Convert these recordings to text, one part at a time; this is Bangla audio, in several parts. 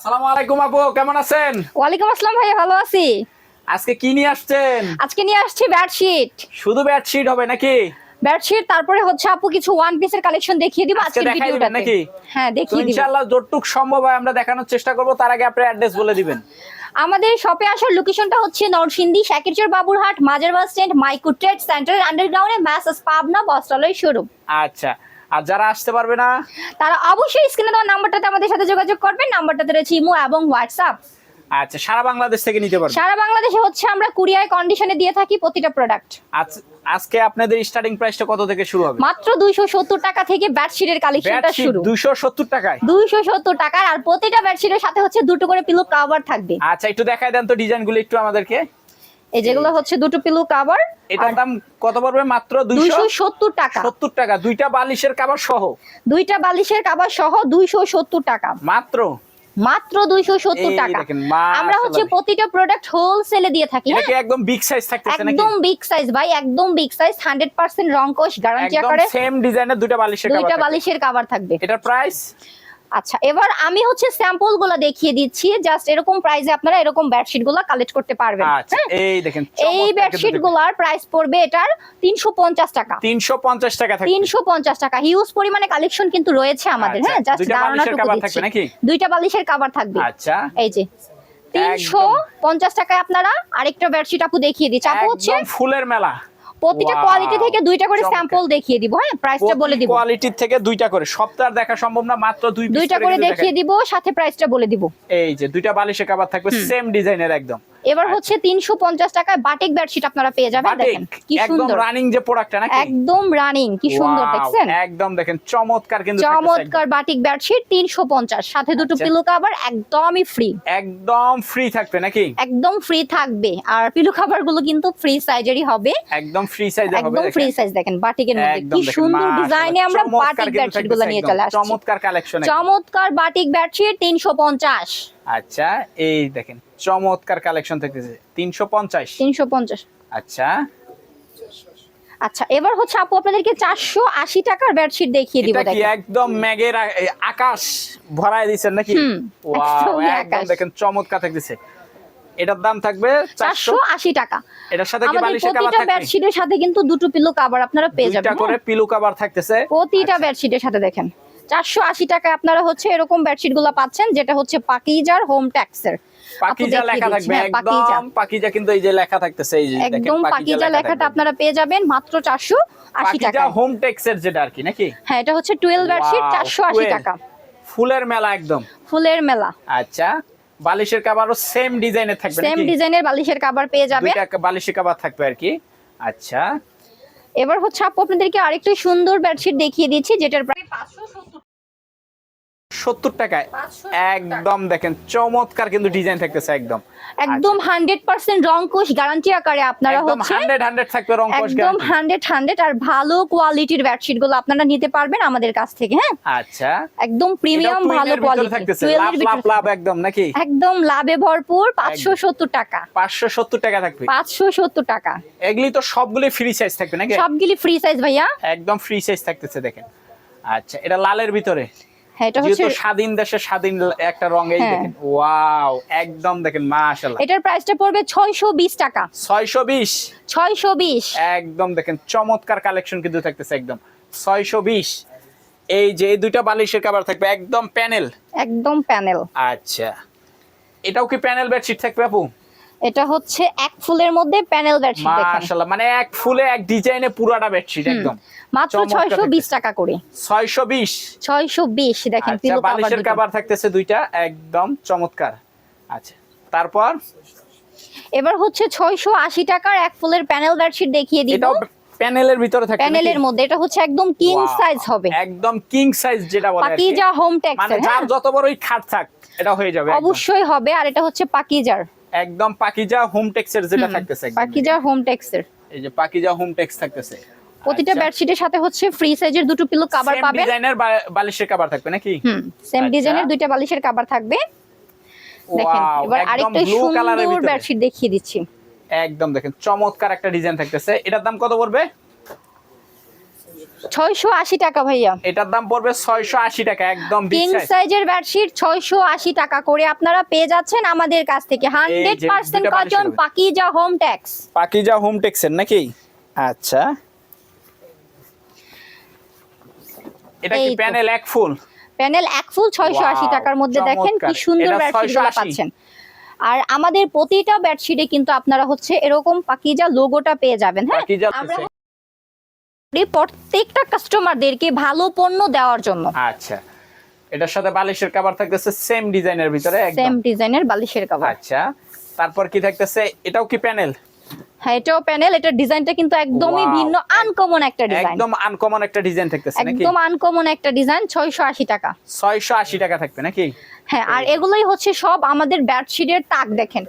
আসসালামু আলাইকুম আপু কেমন আছেন? ওয়ালাইকুম আসসালাম ভাইয়া ভালো আছি। আজকে কি নিয়ে আসছেন? আজকে নিয়ে আসছি বেডশিট শুধু বেডশিট হবে নাকি? বেডশিট তারপরে হচ্ছে আপু কিছু ওয়ান পিসের কালেকশন দেখিয়ে দিব আজকে আজকের ভিডিওটাতে। নাকি? হ্যাঁ দেখিয়ে দিব। ইনশাআল্লাহ যতটুক সম্ভব হয় আমরা দেখানোর চেষ্টা করব তার আগে আপনার অ্যাড্রেস বলে দিবেন। আমাদের শপে আসার লোকেশনটা হচ্ছে নরসিংদী শাকিরচর বাবুরহাট মাজার বাস স্ট্যান্ড মাইকো ট্রেড সেন্টার আন্ডারগ্রাউন্ডে ম্যাসেস পাবনা বস্ত্রালয় শোরুম আচ্ছা আর যারা আসতে পারবে না তারা অবশ্যই স্ক্রিনে দেওয়া নাম্বারটাতে আমাদের সাথে যোগাযোগ করবেন। নাম্বারটাতে রয়েছে ইমো এবং হোয়াটসঅ্যাপ। আচ্ছা সারা বাংলাদেশ থেকে নিতে পারবে। সারা বাংলাদেশে হচ্ছে আমরা কুরিয়ার কন্ডিশনে দিয়ে থাকি প্রতিটা প্রোডাক্ট আজ- আজকে আপনাদের স্টার্টিং প্রাইসটা কত থেকে শুরু হবে? মাত্র দুইশো সত্তর টাকা থেকে বেডশিটের কালেকশনটা শুরু। দুশো সত্তর টাকায়? দুইশো সত্তর টাকার আর প্রতিটা বেডশিটের সাথে হচ্ছে দুটো করে পিলো কাভার থাকবে। আচ্ছা একটু দেখাই দেন তো ডিজাইনগুলো একটু আমাদেরকে। এই যেগুলো হচ্ছে দুটো পিলো কাভার এটার দাম কত পড়বে মাত্র? দুইশো? দুইশো সত্তর টাকা। সত্তর টাকা। দুইটা বালিশের কাবার সহ? দুইটা বালিশের কাভার সহ দুইশো সত্তর টাকা। মাত্র? মাত্র দুইশো সত্তর এই টাকা। আমরা হচ্ছে প্রতিটা প্রোডাক্ট হোলসেলে দিয়ে থাকি এটা হ্যাঁ? কি একদম বিগ সাইজ থাকতেছে নাকি? একদম বিগ সাইজ ভাই একদম বিগ সাইজ হান্ড্রেড পার্সেন্ট রং কোশ গ্যারান্টি একদম সেম ডিজাইনের দুইটা বালিশের দুইটা কাবার বালিশের কাভার থাকবে। এটার প্রাইস আচ্ছা এবার আমি হচ্ছে স্যাম্পলগুলো দেখিয়ে দিচ্ছি। জাস্ট এরকম প্রাইসে আপনারা এরকম বেডশিটগুলো কালেক্ট করতে পারবেন। আচ্ছা এই দেখেন এই বেডশিটগুলার প্রাইস পড়বে এটার তিনশো পঞ্চাশ টাকা। তিনশো পঞ্চাশ টাকা তিনশো পঞ্চাশ টাকা। হিউজ পরিমাণে কালেকশন কিন্তু রয়েছে আমাদের আচ্ছা, হ্যাঁ জাস্ট দুইটা বালিশের ধারণাটুকু দিচ্ছি। থাকবে নাকি? দুইটা বালিশের কাভার থাকবে। আচ্ছা। এই যে তিনশো পঞ্চাশ টাকায় আপনারা আরেকটা বেডশিট আপু দেখিয়ে দিচ্ছি। আপু হচ্ছে ফুলের মেলা। প্রতিটা কোয়ালিটি থেকে দুইটা করে স্যাম্পল দেখিয়ে দিব হ্যাঁ? প্রাইসটা বলে দিব। কোয়ালিটির থেকে দুইটা করে। সপ্তাহ দেখা সম্ভব না মাত্র দুই দুইটা করে দেখিয়ে দিব সাথে প্রাইসটা বলে দিব। এই যে দুইটা বালিশের কাবার থাকবে সেম ডিজাইনের একদম। এবার হচ্ছে তিনশো পঞ্চাশ টাকায় বাটিক বেডশিট আপনারা পেয়ে যাবেন দেখেন কি একদম সুন্দর। রানিং যে প্রোডাক্টটা নাকি? একদম রানিং কি সুন্দর দেখছেন? একদম দেখেন চমৎকার কিন্তু চমৎকার বাটিক বেডশিট তিনশো পঞ্চাশ। সাথে দুটো আচ্ছা। পিলো কাভার একদমই ফ্রি একদম। ফ্রি থাকবে নাকি? একদম ফ্রি থাকবে। আর পিলো কাভারগুলো কিন্তু ফ্রি সাইজেরই হবে। একদম ফ্রি সাইজ হবে একদম ফ্রি সাইজ দেখেন বাটিকের মধ্যে। কি সুন্দর ডিজাইনে আমরা বাটিক বেডশিটগুলো নিয়ে চলে আসছি। চমৎকার কালেকশন চমৎকার বাটিক বেডশিট তিনশো পঞ্চাশ। আচ্ছা এই দেখেন চমৎকার কালেকশন পঞ্চাশ। তিনশো পঞ্চাশ। আচ্ছা। আচ্ছা এবার হচ্ছে আপু আপনাদেরকে চারশো আশি টাকার বেডশিট দেখিয়ে দিব দেখেন। একদম এ, আকাশ ভরায় দিচ্ছেন নাকি? একদমই একদম দেখেন চমৎকার থাকতেছে। এটার দাম থাকবে চারশো চারশো আশি টাকা। এটার সাথে কি বালিশের প্রতিটা থাকবে? বেডশিটের সাথে কিন্তু দুটো পিলো কাভার আপনারা পেয়ে যাবেন করে হ্যাঁ? পিলু কাবার থাকতেছে। প্রতিটা আচ্ছা। বেডশিটের সাথে দেখেন। চারশো আশি টাকায় আপনারা হচ্ছে এরকম বেডশিটগুলো পাচ্ছেন যেটা হচ্ছে পাকিজার হোম ট্যাক্সের পাকিজা লেখা থাকবে একদম পাকিজা কিন্তু এই যে লেখা থাকতেছে এই যে একদম পাকিজা লেখাটা আপনারা পেয়ে যাবেন মাত্র চারশো আশি পাকিজা টাকা হোম টেক্সের যেটা আর কি নাকি? হ্যাঁ এটা হচ্ছে টুয়েলভ বেডশিট Wow, চারশো আশি 12 টাকা। ফুলের মেলা একদম। ফুলের মেলা। আচ্ছা বালিশের কাবারও সেম ডিজাইনের থাকবে সেম ডিজাইনের বালিশের কাভার পেয়ে যাবেন। দুইটা বালিশের কাবার থাকবে আর কি। আচ্ছা। এবার হচ্ছে আপু আপনাদেরকে আরেকটু সুন্দর বেডশিট দেখিয়ে দিচ্ছি যেটার প্রায় সত্তর টাকায়। একদম দেখেন চমৎকার কিন্তু ডিজাইন থাকতেছে একদম। একদম হান্ড্রেড পার্সেন্ট রং কোশ গ্যারান্টি আকারে আপনারা হচ্ছে হান্ড্রেড হান্ড্রেড থাকবে রং একদম হান্ড্রেড হান্ড্রেড আর ভালো কোয়ালিটির বেডশিটগুলো আপনারা নিতে পারবেন আমাদের কাছ থেকে হ্যাঁ? আচ্ছা। একদম প্রিমিয়াম ভালো কোয়ালিটি লাভ একদম নাকি? একদম লাভে ভরপুর পাঁচশো সত্তর টাকা। পাঁচশো সত্তর টাকা থাকবে। পাঁচশো সত্তর টাকা। এগুলি তো সবগুলি ফ্রি সাইজ থাকবে নাকি? সবগুলি ফ্রি সাইজ ভাইয়া। একদম ফ্রি সাইজ থাকতেছে দেখেন। আচ্ছা এটা লালের ভিতরে? এটা হচ্ছে স্বাধীন দেশে স্বাধীন একটা রং এই হ্যাঁ। দেখেন। ওয়াও একদম দেখেন মাশাআল্লাহ। এটার প্রাইসটা পড়বে ছয়শো বিশ টাকা। 620 ছয়শো বিশ। একদম দেখেন চমৎকার কালেকশন কিন্তু থাকতেছে একদম। 620 এই যে এই দুইটা বালিশের কভার থাকবে একদম প্যানেল। একদম প্যানেল। আচ্ছা। এটাও কি প্যানেল বেডশিট থাকবে আপু? এটা হচ্ছে এক ফুলের মধ্যে প্যানেল বেডশিট মাশাআল্লাহ মানে এক ফুলে এক ডিজাইনে পুরোটা বেডশিট একদম। মাত্র চমৎকার ছয়শো বিশ থাকতেছে। টাকা করে। 620 ছয়শো বিশ দেখেন আচ্ছা পিলো বালিশের কভার থাকতেছে দুইটা একদম চমৎকার। আচ্ছা তারপর? এবার হচ্ছে ছয়শো আশি টাকার এক ফুলের প্যানেল বেডশিট দেখিয়ে দিব। প্যানেলের ভিতরে থাকে প্যানেলের মধ্যে এটা হচ্ছে একদম কিং সাইজ হবে। একদম কিং সাইজ যেটা বলে। পাকিজা হোম মানে ট্যাক্সের যার যত বড়ই খাট থাক এটা হয়ে যাবে অবশ্যই হবে আর এটা হচ্ছে পাকিজার। একদম পাকিজা হোম টেক্সের যেটা থাকতেছে পাকিজা হোম ট্যাক্সের এই যে পাকিজা হোম টেক্স থাকতেছে। প্রতিটা আচ্ছা। বেডশিটের সাথে হচ্ছে ফ্রি সাইজের দুটো পিলো কাভার পাবেন। ডিজাইনের বালিশের কভার থাকবে নাকি? হুম সেম আচ্ছা। ডিজাইনের দুইটা বালিশের কাভার থাকবে। দেখেন এবার আরেকটা সুন্দর বেডশিট দেখিয়ে দিচ্ছি। একদম দেখেন চমৎকার একটা ডিজাইন থাকতেছে। এটার দাম কত পড়বে? ছয়শো আশি টাকা ভাইয়া। এটার দাম পড়বে ছয়শো আশি টাকা একদম কিং সাইজের বেডশিট ছয়শো আশি টাকা করে আপনারা পেয়ে যাচ্ছেন আমাদের কাছ থেকে। হান্ড্রেড পার্সেন্ট দুইটা বালিশের cotton Pakiza home tex Pakiza home টেক্সের নাকি? আচ্ছা। এটা কি প্যানেল এক ফুল? প্যানেল এক ফুল ছয়শো আশি Wow, টাকার মধ্যে দেখেন কি সুন্দর এটা বেডশিট পাচ্ছেন। আর আমাদের প্রতিটা বেডশিটে কিন্তু আপনারা হচ্ছে এরকম পাকিজা লোগোটা পেয়ে যাবেন হ্যাঁ? আমরা প্রত্যেকটা কাস্টমারদেরকে ভালো পণ্য দেওয়ার জন্য। আচ্ছা। এটার সাথে বালিশের কভার থাকতেছে সেম ডিজাইনের ভিতরে একদম। সেম ডিজাইনের বালিশের কভার আচ্ছা। তারপর কি থাকতেছে? এটাও কি প্যানেল হ্যাঁ এটাও প্যানেল এটার ডিজাইনটা কিন্তু একদমই ভিন্ন আনকমন একটা ডিজাইন একদম আনকমন একটা ডিজাইন থাকতেছে নাকি? একদম আনকমন একটা ডিজাইন ছয়শো আশি টাকা। ছয়শো আশি টাকা থাকবে নাকি? হ্যাঁ আর এগুলোই হচ্ছে সব আমাদের বেডশিটের তাক দেখেন।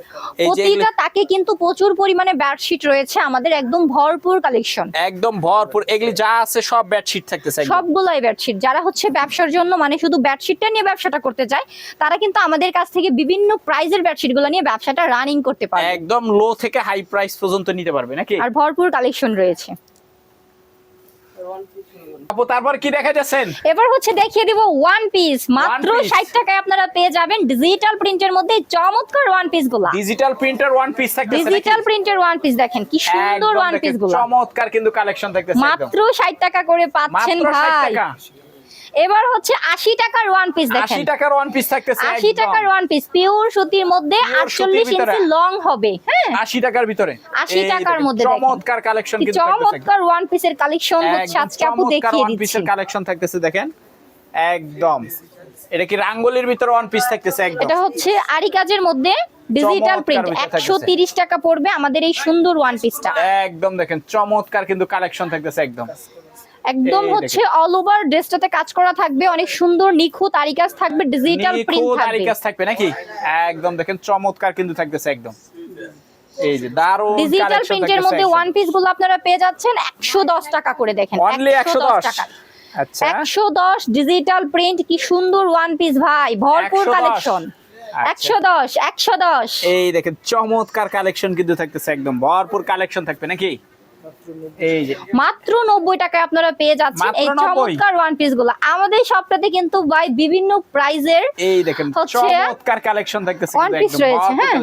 প্রতিটা তাকে কিন্তু প্রচুর পরিমাণে বেডশিট রয়েছে আমাদের একদম ভরপুর কালেকশন একদম ভরপুর এগুলি যা আছে সব বেডশিট থাকতেছে। সবগুলাই বেডশিট যারা হচ্ছে ব্যবসার জন্য মানে শুধু বেডশিটটা নিয়ে ব্যবসাটা করতে চায় তারা কিন্তু আমাদের কাছ থেকে বিভিন্ন প্রাইজের বেডশিটগুলো নিয়ে ব্যবসাটা রানিং করতে পারে একদম লো থেকে হাই প্রাইস পর্যন্ত নিতে পারবে নাকি? আর ভরপুর কালেকশন রয়েছে। আপু তারপর কি দেখা যাচ্ছেন এবার হচ্ছে দেখিয়ে দিব ওয়ান পিস মাত্র piece। ষাট টাকায় আপনারা পেয়ে যাবেন ডিজিটাল প্রিন্টের মধ্যে চমৎকার ওয়ান পিসগুলো। ডিজিটাল প্রিন্টার ওয়ান পিস থাকতেছে ডিজিটাল প্রিন্টের ওয়ান পিস দেখেন কি সুন্দর ওয়ান পিসগুলো। চমৎকার কিন্তু কালেকশন থাকতেছে মাত্র ষাট টাকা করে পাচ্ছেন মাত্র 60 টাকা। এবার হচ্ছে আশি টাকার ওয়ান পিস দেখেন। 80 টাকার ওয়ান পিস থাকতেছে আশি একদম। টাকার ওয়ান পিস পিওর সুতির মধ্যে Pure আটচল্লিশ সুতির ভিতরে। ইঞ্চি লং হবে হ্যাঁ? 80 টাকার ভিতরে। 80 টাকার মধ্যে চমৎকার কালেকশন কিন্তু চমৎকার ওয়ান পিসের কালেকশন হচ্ছে আজকে আপু দেখিয়ে দিচ্ছি এর কালেকশন থাকতেছে দেখেন। একদম। এটা কি রাঙ্গলির ভিতরে ওয়ান পিস থাকতেছে? একদম। এটা হচ্ছে আরি কাজের মধ্যে ডিজিটাল প্রিন্ট ভিতরে একশো থাকতেছে। তিরিশ টাকা পড়বে আমাদের এই সুন্দর ওয়ান পিসটা একদম দেখেন চমৎকার কিন্তু কালেকশন থাকতেছে একদম। একদম হচ্ছে অল ওভার ড্রেসটাতে কাজ করা থাকবে অনেক সুন্দর নিখুঁত আরি কাজ থাকবে ডিজিটাল প্রিন্ট থাকবে। আরিকাজ থাকবে নাকি? একদম দেখেন চমৎকার কিন্তু থাকতেছে একদম। এই যে দারুণ ডিজিটাল প্রিন্টের মধ্যে ওয়ান পিসগুলো আপনারা পেয়ে যাচ্ছেন একশো দশ টাকা করে দেখেন অনলি 110 টাকা আচ্ছা। ডিজিটাল প্রিন্ট কি সুন্দর ওয়ান পিস ভাই ভরপুর কালেকশন আচ্ছা। একশো দশ একশো দশ। এই দেখেন চমৎকার কালেকশন কিন্তু থাকতেছে একদম ভরপুর কালেকশন থাকবে নাকি? এই যে। মাত্র নব্বই টাকায় আপনারা পেয়ে যাচ্ছেন এই চমৎকার ওয়ান পিসগুলো। আমাদের সবটাতে কিন্তু ভাই বিভিন্ন প্রাইজের এই দেখেন চমৎকার কালেকশন কিন্তু piece একদম রয়েছে, হ্যাঁ।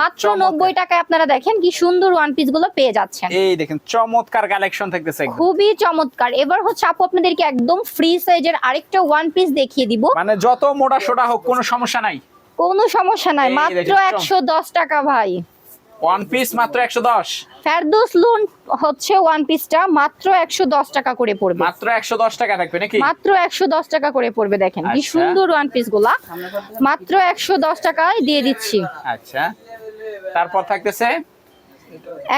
মাত্র নব্বই টাকায় আপনারা দেখেন কি সুন্দর ওয়ান পিসগুলো পেয়ে যাচ্ছেন। এই দেখেন চমৎকার কালেকশন থাকতেছে খুবই চমৎকার। এবার হচ্ছে আপু আপনাদেরকে একদম ফ্রি সাইজের আরেকটা ওয়ান পিস দেখিয়ে দিব। মানে যত মোটা সোটা হোক কোনো সমস্যা নাই। কোনো সমস্যা নাই মাত্র একশো দশ টাকা ভাই। ওয়ান পিস মাত্র একশো দশ। ফেরদৌস লোন হচ্ছে ওয়ান পিসটা মাত্র একশো দশ টাকা করে পড়বে। মাত্র একশো দশ টাকা থাকবে নাকি? মাত্র একশো দশ টাকা করে পড়বে দেখেন কি আচ্ছা। সুন্দর ওয়ান পিসগুলা। মাত্র একশো দশ টাকায় দিয়ে দিচ্ছি। আচ্ছা। তারপর থাকতেছে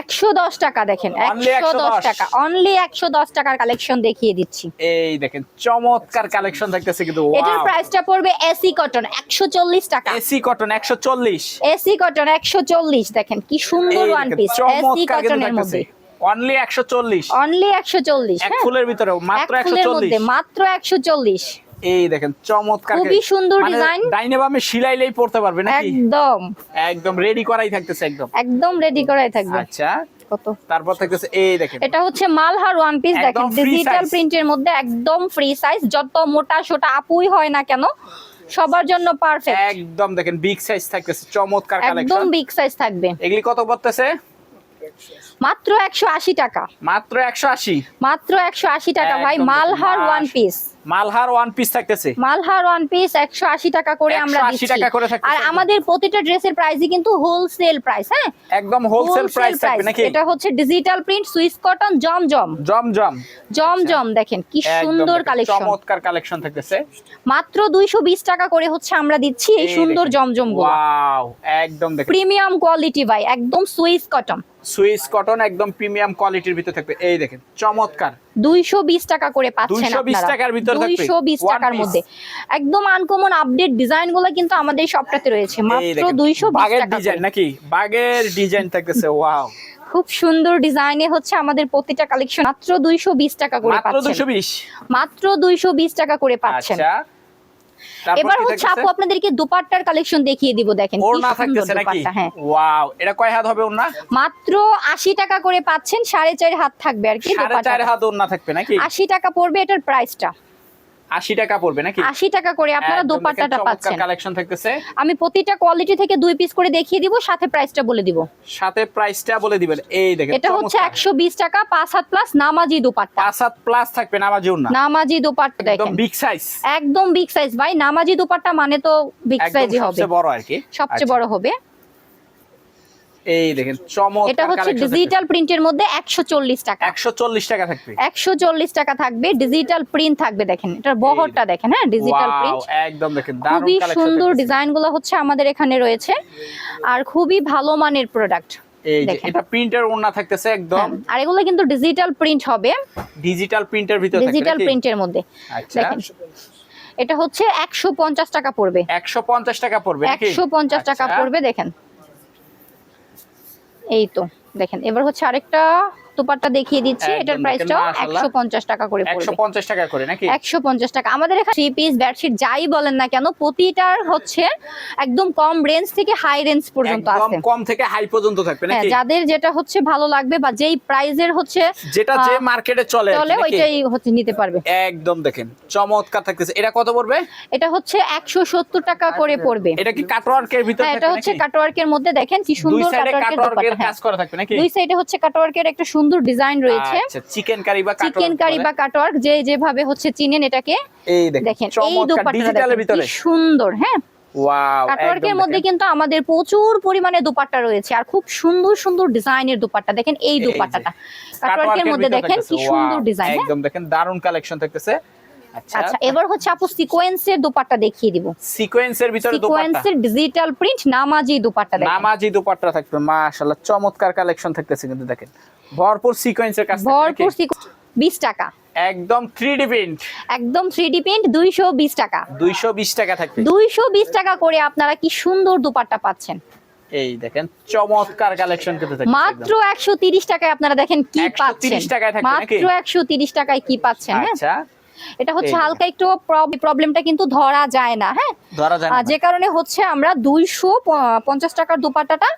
একশো দশ টাকা দেখেন একশো দশ 110 টাকা অনলি একশো দশ টাকার কালেকশন দেখিয়ে দিচ্ছি। এই দেখেন চমৎকার কালেকশন থাকতেছে কিন্তু এটার প্রাইসটা পড়বে এসি কটন একশো চল্লিশ টাকা। এসি কটন একশো চল্লিশ। এসি কটন একশো চল্লিশ দেখেন কি সুন্দর ওয়ান পিস এসি কটনের মধ্যে। অনলি একশো চল্লিশ। অনলি একশো চল্লিশ এক ফুলের ভিতরে মাত্র একশো ফুলের চল্লিশ। মধ্যে মাত্র একশো চল্লিশ। এই দেখেন চমৎকার খুবই সুন্দর মানে ডিজাইন। ডাইনে বামে সিলাইলেই পড়তে পারবে নাকি? একদম। একদম রেডি করাই থাকতেছে একদম। একদম রেডি করাই থাকবে। আচ্ছা কত? তারপর থাকতেছে এই দেখেন। এটা হচ্ছে মালহার ওয়ান পিস দেখেন ডিজিটাল প্রিন্টের মধ্যে একদম ফ্রি সাইজ যত মোটা সোটা আপুই হয় না কেন সবার জন্য পারফেক্ট একদম দেখেন বিগ সাইজ থাকতেছে চমৎকার একদম বিগ সাইজ থাকবে। এগুলি কত পড়তেছে? মাত্র একশো আশি টাকা। মাত্র একশো আশি। মাত্র একশো আশি টাকা ভাই Malhar one piece Malhar one piece থাকতেছে। মালহার ওয়ান পিস একশো আশি টাকা করে আমরা 180 দিচ্ছি। টাকা করে থাকতেছে আর আমাদের প্রতিটা ড্রেসের প্রাইসই কিন্তু হোলসেল প্রাইস হ্যাঁ? একদম হোলসেল প্রাইস থাকবে নাকি? এটা হচ্ছে digital print Swiss cotton Zamzam. Zamzam. Zamzam দেখেন কি সুন্দর কালেকশন চমৎকার কালেকশন থাকতেছে। মাত্র দুইশো বিশ টাকা করে হচ্ছে আমরা দিচ্ছি এই সুন্দর জমজমগুলো ওয়াও একদম দেখেন। প্রিমিয়াম কোয়ালিটি ভাই একদম সুইস কটন সুইস কটন একদম প্রিমিয়াম কোয়ালিটির ভিতরে থাকবে। এই দেখেন চমৎকার। দুইশো বিশ টাকা করে পাচ্ছেন 220 টাকার ভিতর থাকবে। দুইশো বিশ One টাকার মধ্যে। একদম আনকমন আপডেট ডিজাইনগুলো কিন্তু আমাদের সবটাতে রয়েছে। মাত্র দুইশো বাগের ডিজাইন। নাকি? বাগের ডিজাইন থাকতেছে ওয়াও খুব সুন্দর ডিজাইনে হচ্ছে আমাদের প্রতিটা কালেকশন মাত্র দুইশো বিশ টাকা করে মাত্র পাচ্ছেন। মাত্র দুইশো বিশ টাকা করে পাচ্ছেন। আচ্ছা। এবার হচ্ছে আপু আপনাদেরকে দুপাট্টার কালেকশন দেখিয়ে দিব দেখেন ওড়না থাকতেছে নাকি? হ্যাঁ। ওয়াও এটা কয় হাত হবে ওড়না? মাত্র আশি টাকা করে পাচ্ছেন সাড়ে চার হাত থাকবে আর কি সাড়ে চার দুপাট্টা হাত ওড়না থাকবে নাকি? আশি টাকা পড়বে এটার প্রাইসটা আশি টাকা পড়বে নাকি? আশি টাকা করে আপনারা দোপাট্টাটা পাচ্ছেন। কালেকশন থাকতেছে। আমি প্রতিটা কোয়ালিটি থেকে দুই পিস করে দেখিয়ে দিব সাথে প্রাইসটা বলে দিব। সাথে প্রাইসটা বলে দিবেন। এই দেখেন এটা হচ্ছে একশো বিশ টাকা পাঁচ হাত প্লাস নামাজি দুপাট্টা। পাঁচ হাত প্লাস থাকবে না বাজি ওড়না। নামাজি দুপাট্টা একদম বিগ সাইজ একদম বিগ সাইজ ভাই নামাজি দুপাট্টা মানে তো বিগ সাইজই হবে। সবচেয়ে বড় আর কি। সবচেয়ে আচ্ছা, বড় হবে। এই দেখেন চমৎকার এটা হচ্ছে ডিজিটাল প্রিন্টের মধ্যে একশো চল্লিশ টাকা। একশো চল্লিশ টাকা থাকবে। একশো চল্লিশ টাকা থাকবে ডিজিটাল প্রিন্ট থাকবে দেখেন। এটার বহরটা দেখেন। হ্যাঁ ডিজিটাল প্রিন্ট একদম দেখেন দারুণ খুবই সুন্দর ডিজাইনগুলো হচ্ছে আমাদের এখানে রয়েছে আর খুবই ভালো মানের প্রোডাক্ট এই যে এটা প্রিন্টের ওড়না থাকতেছে একদম। আর এগুলো কিন্তু ডিজিটাল প্রিন্ট হবে। ডিজিটাল প্রিন্টের ভিতরে থাকবে ডিজিটাল প্রিন্টের মধ্যে আচ্ছা। এটা হচ্ছে একশো পঞ্চাশ টাকা পড়বে। একশো পঞ্চাশ টাকা পড়বে নাকি? একশো পঞ্চাশ টাকা আচ্ছা। পড়বে দেখেন। এই তো দেখেন এবার হচ্ছে আরেকটা দুপাট্টা দেখিয়ে দিচ্ছি এটার প্রাইসটাও টাকা করে পড়বে। টাকা করে নাকি? একশো পঞ্চাশ টাকা। আমাদের এখানে থ্রি পিস বেডশিট যাই বলেন না কেন প্রতিটার হচ্ছে একদম কম রেঞ্জ থেকে হাই রেঞ্জ পর্যন্ত আছে। কম থেকে হাই পর্যন্ত থাকবে হ্যাঁ নাকি? যাদের যেটা হচ্ছে ভালো লাগবে বা যেই প্রাইজের হচ্ছে যেটা যে মার্কেটে চলে চলে ওইটাই হচ্ছে নিতে পারবে। একদম দেখেন চমৎকার থাকতেছে। এটা কত পড়বে? এটা হচ্ছে একশো সত্তর টাকা করে পড়বে। এটা কি কাটওয়ার্কের ভিতরে হ্যাঁ এটা হচ্ছে? কাটওয়ার্কের মধ্যে দেখেন কি সুন্দর সাইডে কাটওয়ার্কের কাটওয়ার্কের কাজ করা থাকবে নাকি? দুই সাইডে হচ্ছে কাটওয়ার্কের একটা সুন্দর ডিজাইন রয়েছে। আচ্ছা চিকেন কারি বা চিকেন কারি বা কাটওয়ার্ক যে যেভাবে হচ্ছে চিনেন এটাকে এই দেখেন এই দোপাট্টাটা সুন্দর হ্যাঁ? কাটওয়ার্কের মধ্যে কিন্তু আমাদের প্রচুর পরিমাণে দোপাট্টা রয়েছে আর খুব সুন্দর সুন্দর ডিজাইনের দোপাট্টা। দেখেন এই দোপাট্টাটা। কাটওয়ার্কের মধ্যে দেখেন কি সুন্দর ডিজাইন একদম দেখেন দারুণ কালেকশন থাকতেছে। আচ্ছা। আচ্ছা এবার হচ্ছে আপু সিকোয়েন্সের দোপাট্টা দেখিয়ে দিব। সিকোয়েন্সের ভিতরে দোপাট্টা। সিকোয়েন্সের ডিজিটাল প্রিন্ট নামাজি দোপাট্টা দেখেন। নামাজি দোপাট্টা থাকবে মাশাআল্লাহ চমৎকার কালেকশন থাকতেছে কিন্তু দেখেন। ভরপুর সিকোয়েন্সের কাজ ভরপুর সিকোয়েন্স টাকা। একদম 3D প্রিন্ট একদম 3D প্রিন্ট দুইশো বিশ টাকা। 220 টাকা থাকবে। দুইশো বিশ টাকা করে আপনারা কি সুন্দর দোপাট্টা পাচ্ছেন। এই দেখেন চমৎকার কালেকশন করতে থাকবে মাত্র একশো তিরিশ টাকায় আপনারা দেখেন কি 130 পাচ্ছেন। টাকায় থাকবে নাকি? মাত্র একশো তিরিশ টাকায় কি পাচ্ছেন হ্যাঁ? আচ্ছা। এটা হচ্ছে হালকা একটু প্রবলেমটা কিন্তু ধরা যায় না হ্যাঁ? ধরা যায় যে কারণে হচ্ছে আমরা দুইশো পঞ্চাশ টাকার দোপাট্টাটা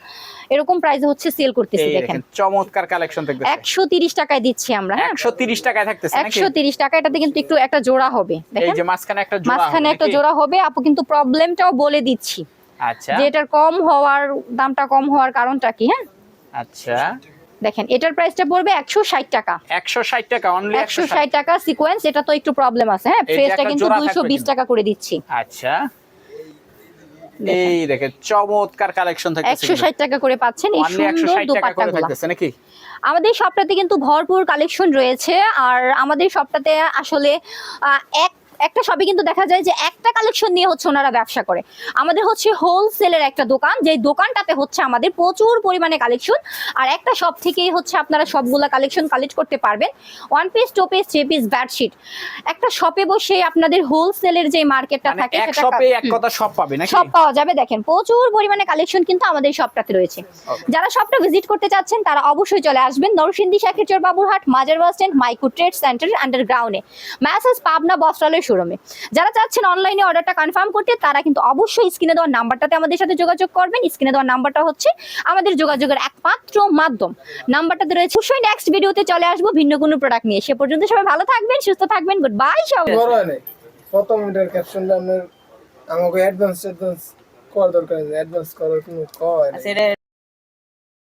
এরকম প্রাইসে হচ্ছে সেল করতেছি দেখেন। দেখেন চমৎকার কালেকশন থাকবে একশো তিরিশ টাকায় দিচ্ছি আমরা হ্যাঁ? 130 টাকায় থাকতেছে নাকি? একশো তিরিশ টাকা এটাতে কিন্তু একটু একটা জোড়া হবে এই যে মাঝখানে একটা জোড়া মাঝখানে হবে একটা জোড়া হবে আপু কিন্তু প্রবলেমটাও বলে দিচ্ছি। আচ্ছা। যে এটার কম হওয়ার দামটা কম হওয়ার কারণটা কি হ্যাঁ? আচ্ছা। দেখেন এটার প্রাইসটা পড়বে একশো ষাট টাকা। 160 টাকা অনলি একশো ষাট টাকা সিকোয়েন্স এটা তো একটু প্রবলেম আছে হ্যাঁ? ফ্রেসটা কিন্তু জোড়া দুইশো থাকবে বিশ কিন্তু। টাকা করে দিচ্ছি। আচ্ছা। এই দেখেন চমৎকার কালেকশন থাকতেছে একশো ষাট টাকা করে পাচ্ছেন এই সুন্দর 160 টাকা করে দোপাট্টাগুলো নাকি? আমাদের শপটাতে কিন্তু ভরপুর কালেকশন রয়েছে আর আমাদের শপটাতে আসলে এক একটা শপে কিন্তু দেখা যায় যে একটা কালেকশন নিয়ে হচ্ছে ওনারা ব্যবসা করে। আমাদের হচ্ছে হোলসেলের একটা দোকান যে দোকানটাতে হচ্ছে আমাদের প্রচুর পরিমাণে কালেকশন আর একটা শপ থেকেই হচ্ছে আপনারা সবগুলা কালেকশন কালেক্ট করতে পারবেন। One piece two piece three piece bedsheet একটা শপে বসে আপনাদের হোলসেলের যে মার্কেটটা মানে থাকে এক শপে এক কথা সব পাবে নাকি? সব পাওয়া যাবে দেখেন প্রচুর পরিমাণে কালেকশন কিন্তু আমাদের শপটাতে রয়েছে। যারা শপটা ভিজিট করতে চাচ্ছেন তারা অবশ্যই চলে আসবেন নরসিংদী শাখিরচর বাবুরহাট মাজার বাস স্ট্যান্ড মাইকো ট্রেড সেন্টার আন্ডারগ্রাউন্ডে ম্যাসেজ পাবনা বস্ত্রালয় শোরুমে। যারা চাচ্ছেন অনলাইনে অর্ডারটা কনফার্ম করতে তারা কিন্তু অবশ্যই স্ক্রিনে দেওয়ার নাম্বারটাতে আমাদের সাথে যোগাযোগ করবেন। স্ক্রিনে দেওয়ার নাম্বারটা হচ্ছে আমাদের যোগাযোগের একমাত্র মাধ্যম। নাম্বারটাতে রয়েছে অবশ্যই নেক্সট ভিডিওতে চলে আসব ভিন্ন কোনো প্রোডাক্ট নিয়ে। সে পর্যন্ত সবাই ভালো থাকবেন সুস্থ থাকবেন গুড বাই সবাই ক্যাপশনটা আপনার আমাকে অ্যাডভান্স অ্যাডভান্স করার দরকার অ্যাডভান্স করার কোনো কয়।